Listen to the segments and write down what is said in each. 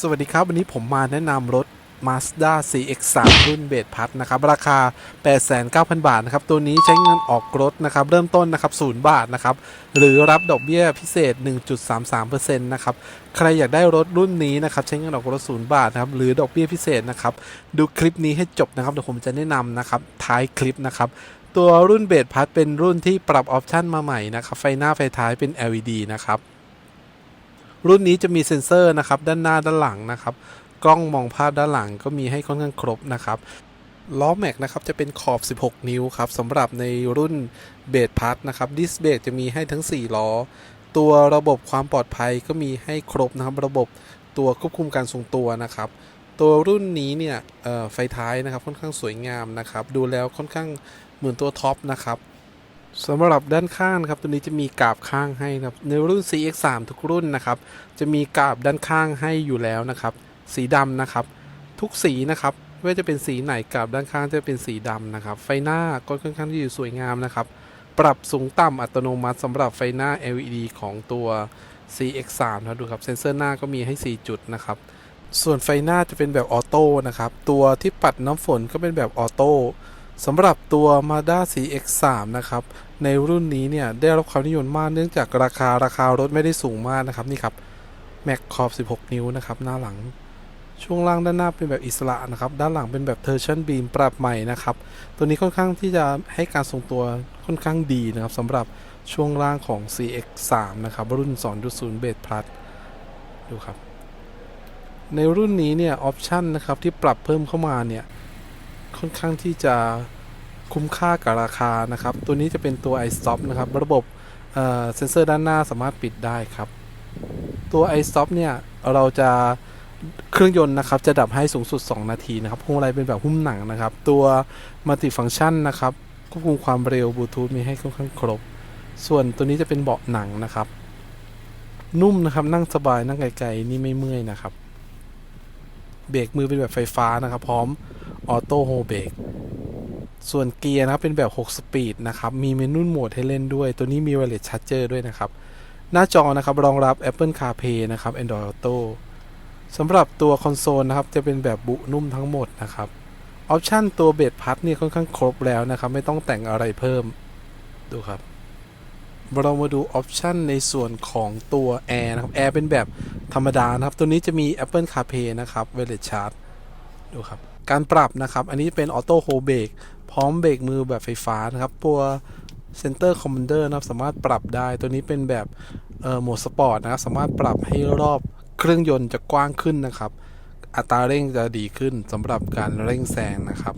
สวัสดีครับ วันนี้ผมมาแนะนำรถ Mazda CX-3 รุ่นเบสพัทนะครับ ราคา 89,000 บาทนะครับ ตัวนี้ใช้เงินออกรถนะครับ เริ่มต้นนะครับ 0 บาทนะครับ หรือรับดอกเบี้ยพิเศษ 1.33%นะครับ ใครอยากได้รถรุ่นนี้นะครับ ใช้เงินออกรถ 0 บาทนะครับ หรือดอกเบี้ยพิเศษนะครับ ดูคลิปนี้ให้จบนะครับ เดี๋ยวผมจะแนะนำนะครับ ท้ายคลิปนะครับตัวรุ่นเบสพัทเป็นรุ่นที่ปรับออปชันมาใหม่นะครับ ไฟหน้าไฟท้ายเป็น LED นะครับ รุ่นนี้จะมีเซ็นเซอร์นะครับด้านหน้าด้านหลังนะครับ กล้องมองภาพด้านหลังก็มีให้ค่อนข้างครบนะครับล้อแม็กนะครับจะเป็นขอบ 16 นิ้วครับสำหรับในรุ่นเบสพัทนะครับดิสเบรจะมีให้ทั้ง 4 ล้อ ตัวระบบความปลอดภัยก็มีให้ครบนะครับ ระบบตัวควบคุมการทรงตัวนะครับ ตัวรุ่นนี้เนี่ยไฟท้ายนะครับค่อนข้างสวยงามนะครับ ดูแล้วค่อนข้างเหมือนตัวท็อปนะครับ สำหรับด้านข้างครับตัวนี้จะมีกาบข้างให้นะครับในรุ่น CX3 ทุกรุ่นนะครับจะมีกาบด้านข้างให้อยู่แล้วนะครับ สีดำนะครับ ทุกสีนะครับไม่ว่าจะเป็นสีไหนกาบด้านข้างจะเป็นสีดำนะครับ ไฟหน้าก็ค่อนข้างที่จะสวยงามนะครับ ปรับสูงต่ำอัตโนมัติสำหรับไฟหน้า LED ของตัว CX3 นะดูครับเซ็นเซอร์หน้าก็มีให้ 4 จุดนะครับส่วนไฟหน้าจะเป็นแบบออโต้นะครับตัวที่ปัดน้ำฝนก็เป็นแบบออโต้ สำหรับตัว Mazda CX3 นะครับ ในรุ่นนี้เนี่ย ได้รับความนิยมมากเนื่องจากราคาราคารถไม่ได้สูงมากนะครับ นี่ครับแม็กขอบ 16 นิ้วนะครับ หน้าหลัง ช่วงล่างด้านหน้าเป็นแบบอิสระนะครับ ด้านหลังเป็นแบบเทอร์ชันบีมปรับใหม่นะครับ ตัวนี้ค่อนข้างที่จะให้การทรงตัวค่อนข้างดีนะครับสำหรับช่วงล่างของ CX3 นะครับ รุ่น 2.0 Base Plus ดูครับ ในรุ่นนี้เนี่ยออปชันนะครับที่ปรับเพิ่มเข้ามาเนี่ย ค่อนข้างที่จะคุ้มค่ากับราคานะครับ ตัวนี้จะเป็นตัว iStop นะครับ ระบบเเซนเซอร์ด้านหน้าสามารถปิดได้ครับ ตัว iStop เนี่ย เราจะเครื่องยนต์นะครับ จะดับให้สูงสุด 2 นาทีนะครับพวงมาลัยเป็นแบบหุ้มหนังนะครับ ตัวมัลติฟัง c t ชันนะครับควบคุมความเร็วบลูทูธมีให้ค่อนข้างครบ ส่วนตัวนี้จะเป็นเบาะหนังนะครับ นุ่มนะครับนั่งสบายนั่งไกลๆนี่ไม่เมื่อยนะครับ เบรกมือเป็นแบบไฟฟ้านะครับ พร้อม ออโต้โฮเบรกส่วนเกียร์นะครับเป็นแบบ 6 สปีดนะครับ มีเมนูโหมดให้เล่นด้วย ตัวนี้มี Wireless Charger ด้วยนะครับ หน้าจอนะครับ รองรับ Apple CarPlay นะครับ Android Auto สำหรับตัวคอนโซลนะครับ จะเป็นแบบบุนุ่มทั้งหมดนะครับออปชันตัวเบสพัดเนี่ยค่อนข้างครบแล้วนะครับ ไม่ต้องแต่งอะไรเพิ่มดูครับ เรามาดูออปชันในส่วนของตัวแอร์นะครับแอร์เป็นแบบธรรมดานะครับ ตัวนี้จะมี Apple CarPlay นะครับ Wireless Charge ดูครับ การปรับนะครับ อันนี้เป็นออโต้โฮเบรกพร้อมเบรกมือแบบไฟฟ้านะครับ ตัว Center Commander นะครับสามารถปรับได้ตัวนี้เป็นแบบโหมดสปอร์ตนะครับ สามารถปรับให้รอบเครื่องยนต์จะกว้างขึ้นนะครับ อัตราเร่งจะดีขึ้นสำหรับการเร่งแซงนะครับ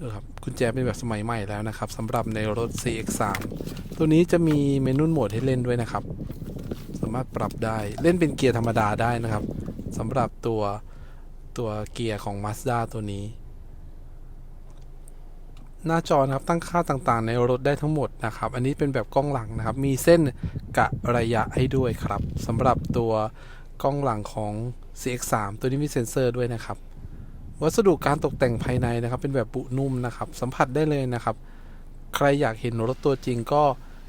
ดูครับกุญแจเป็นแบบสมัยใหม่แล้วนะครับสำหรับในรถ CX3 ตัวนี้จะมีเมนูโหมดให้เล่นด้วยนะครับ สามารถปรับได้เล่นเป็นเกียร์ธรรมดาได้นะครับสำหรับตัว ตัวเกียร์ของ Mazda ตัวนี้ หน้าจอนะครับตั้งค่าต่างๆ ในรถได้ทั้งหมดนะครับ อันนี้เป็นแบบกล้องหลังนะครับ มีเส้นกะระยะให้ด้วยครับสำหรับตัวกล้องหลังของ CX3 ตัวนี้มีเซ็นเซอร์ด้วยนะครับ วัสดุการตกแต่งภายในนะครับ เป็นแบบบุนุ่มนะครับ สัมผัสได้เลยนะครับ ใครอยากเห็นรถตัวจริงก็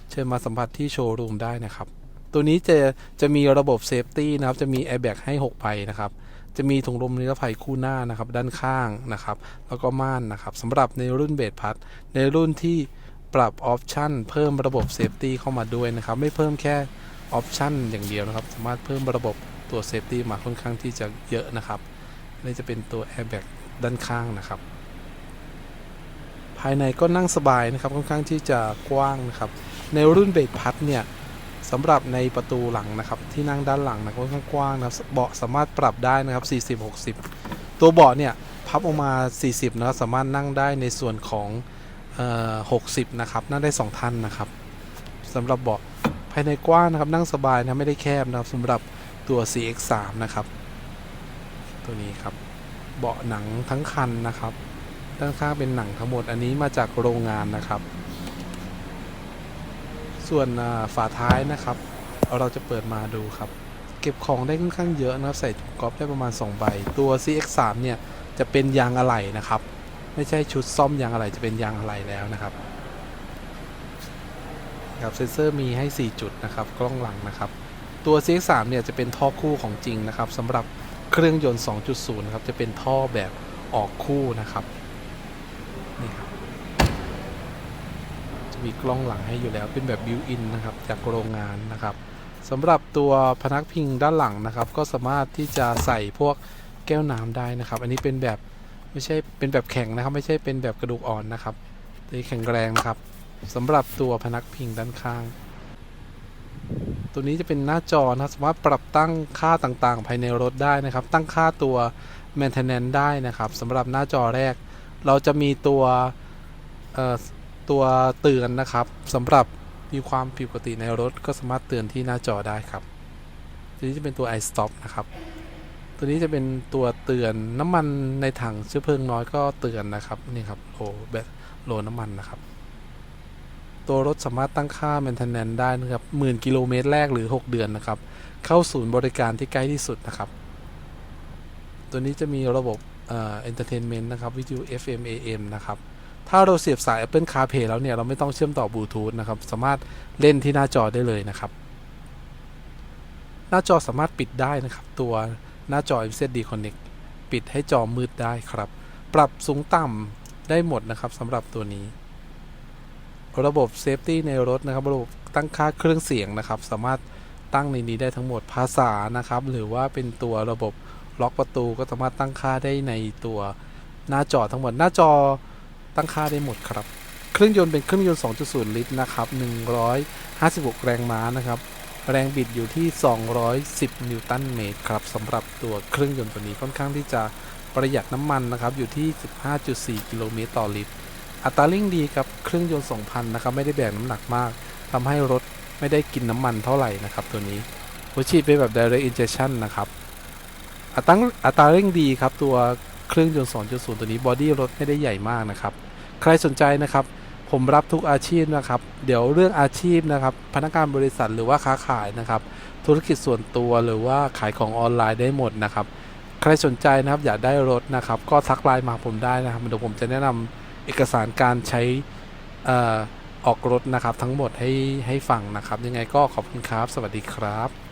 เชิญมาสัมผัสที่โชว์รูมได้นะครับ ตัวนี้จะจะมีระบบเซฟตี้นะครับ จะมีแอร์แบ็กให้ 6 ใบนะครับ จะมีถุงลมนิรภัยคู่หน้านะครับด้านข้างนะครับ แล้วก็ม่านนะครับสำหรับในรุ่นเบสพัทในรุ่นที่ปรับออปชันเพิ่มระบบเซฟตี้เข้ามาด้วยนะครับ ไม่เพิ่มแค่ออปชันอย่างเดียวนะครับ สามารถเพิ่มระบบตัวเซฟตี้มาค่อนข้างที่จะเยอะนะครับนนี่จะเป็นตัวแอร์แบ็กด้านข้างนะครับ ภายในก็นั่งสบายนะครับค่อนข้างที่จะกว้างนะครับ ในรุ่นเบสพัทเนี่ย สำหรับในประตูหลังนะครับ ที่นั่งด้านหลังนะค่อนข้างกว้างนะเบาะสามารถปรับได้นะครับ 40 60 ตัวเบาะเนี่ยพับออกมา 40 นะครับ สามารถนั่งได้ในส่วนของออ60 นะครับ นั่งได้ 2 ท่านนะครับสำหรับเบาะภายในกว้างนะครับ นั่งสบายนะไม่ได้แคบนะครับสำหรับตัว CX3 นะครับ ตัวนี้ครับ เบาะหนังทั้งคันนะครับ ด้านข้างเป็นหนังทั้งหมด อันนี้มาจากโรงงานนะครับ ส่วนฝาท้ายนะครับ เราจะเปิดมาดูครับ เก็บของได้ค่อนข้างเยอะนะครับ ใส่ถุงก๊อฟได้ประมาณ 2 ใบ ตัว CX3 เนี่ยจะเป็นยางอะไหล่นะครับ ไม่ใช่ชุดซ่อมยางอะไหล่จะเป็นยางอะไหล่แล้วนะครับครับเซนเซอร์มีให้ 4 จุดนะครับ กล้องหลังนะครับ ตัว CX3 เนี่ยจะเป็นท่อคู่ของจริงนะครับสำหรับเครื่องยนต์ 2.0 นะครับ จะเป็นท่อแบบออกคู่นะครับ นี่ครับ จะ มีกล้องหลังให้อยู่แล้วเป็นแบบบิวอินนะครับจากโรงงานนะครับสำหรับตัวพนักพิงด้านหลังนะครับ ก็สามารถที่จะใส่พวกแก้วน้ำได้นะครับ อันนี้เป็นแบบไม่ใช่เป็นแบบแข็งนะครับ ไม่ใช่เป็นแบบกระดูกอ่อนนะครับตัวแข็งแรงนะครับสำหรับตัวพนักพิงด้านข้าง ตัวนี้จะเป็นหน้าจอนะครับสามารถปรับตั้งค่าต่างๆ ภายในรถได้นะครับ ตั้งค่าตัว maintenance ได้นะครับสำหรับหน้าจอแรก เราจะมีตัว ตัวเตือนนะครับสำหรับมีความผิดปกติในรถก็สามารถเตือนที่หน้าจอได้ครับ ตัวนี้จะเป็นตัว iStop นะครับ ตัวนี้จะเป็นตัวเตือนน้ำมันในถังเชื้อเพลิงน้อยก็เตือนนะครับนี่ครับโลแบตโลน้ำมันนะครับ ตัวรถสามารถตั้งค่า maintenance ได้นะครับหมื่นกิโลเมตรแรกหรือ 6 เดือนนะครับ เข้าศูนย์บริการที่ใกล้ที่สุดนะครับ ตัวนี้จะมีระบบเอ่อ entertainment นะครับวิทยุ FM AM นะครับ ถ้าเราเสียบสาย Apple CarPlay แล้วเนี่ย เราไม่ต้องเชื่อมต่อบลูทูธนะครับ สามารถเล่นที่หน้าจอได้เลยนะครับ หน้าจอสามารถปิดได้นะครับ ตัวหน้าจอ MZD Connect ปิดให้จอมืดได้ครับ ปรับสูงต่ำได้หมดนะครับสำหรับตัวนี้ ระบบ Safety ในรถนะครับ ระบบตั้งค่าเครื่องเสียงนะครับ สามารถตั้งในนี้ได้ทั้งหมดภาษานะครับ หรือว่าเป็นตัวระบบล็อกประตูก็สามารถตั้งค่าได้ในตัวหน้าจอทั้งหมดหน้าจอ ตั้งค่าได้หมดครับ เครื่องยนต์เป็นเครื่องยนต์ 2.0 ลิตรนะครับ 156 แรงม้านะครับ แรงบิดอยู่ที่ 210 นิวตันเมตรครับสำหรับตัวเครื่องยนต์ตัวนี้ค่อนข้างที่จะประหยัดน้ำมันนะครับ อยู่ที่ 15.4 กิโลเมตรต่อลิตร อัตราเร่งดีครับ เครื่องยนต์ 2,000 นะครับ ไม่ได้แบกน้ำหนักมาก ทำให้รถไม่ได้กินน้ำมันเท่าไหร่นะครับ ตัวนี้หัวฉีดเป็นแบบ direct injection นะครับ อัตราอัตราเร่งดีครับ ตัว เครื่องยนต์ 2.0 ตัวนี้บอดี้รถไม่ได้ใหญ่มากนะครับ ใครสนใจนะครับ ผมรับทุกอาชีพนะครับ เดี๋ยวเรื่องอาชีพนะครับ พนักงานบริษัทหรือว่าค้าขายนะครับ ธุรกิจส่วนตัวหรือว่าขายของออนไลน์ได้หมดนะครับ ใครสนใจนะครับอยากได้รถนะครับ ก็ทักไลน์มาผมได้นะครับเดี๋ยวผมจะแนะนำเอกสารการใช้อออกรถนะครับทั้งหมดให้ให้ฟังนะครับ ยังไงก็ขอบคุณครับ สวัสดีครับ